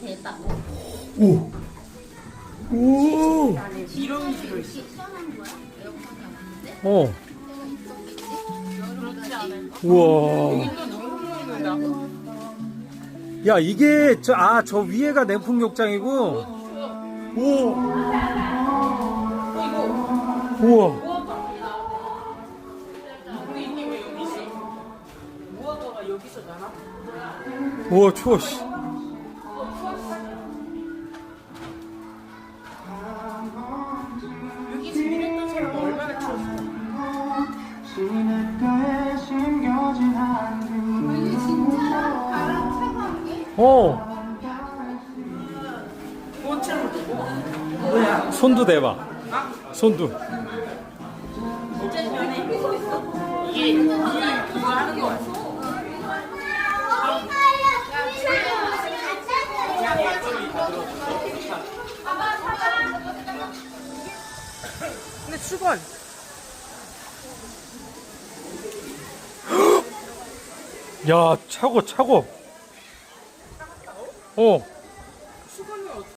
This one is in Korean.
됐다. 오. 오. 이런 없는데? 어. 우와. 야 이게 저 아 저 위에가 냉풍 욕장이고. 오. 우와. 우와 추워 씨. 어. 손도 대봐. 손도. 근데 수건 야 차고 차고. 어. 수건을 어떻게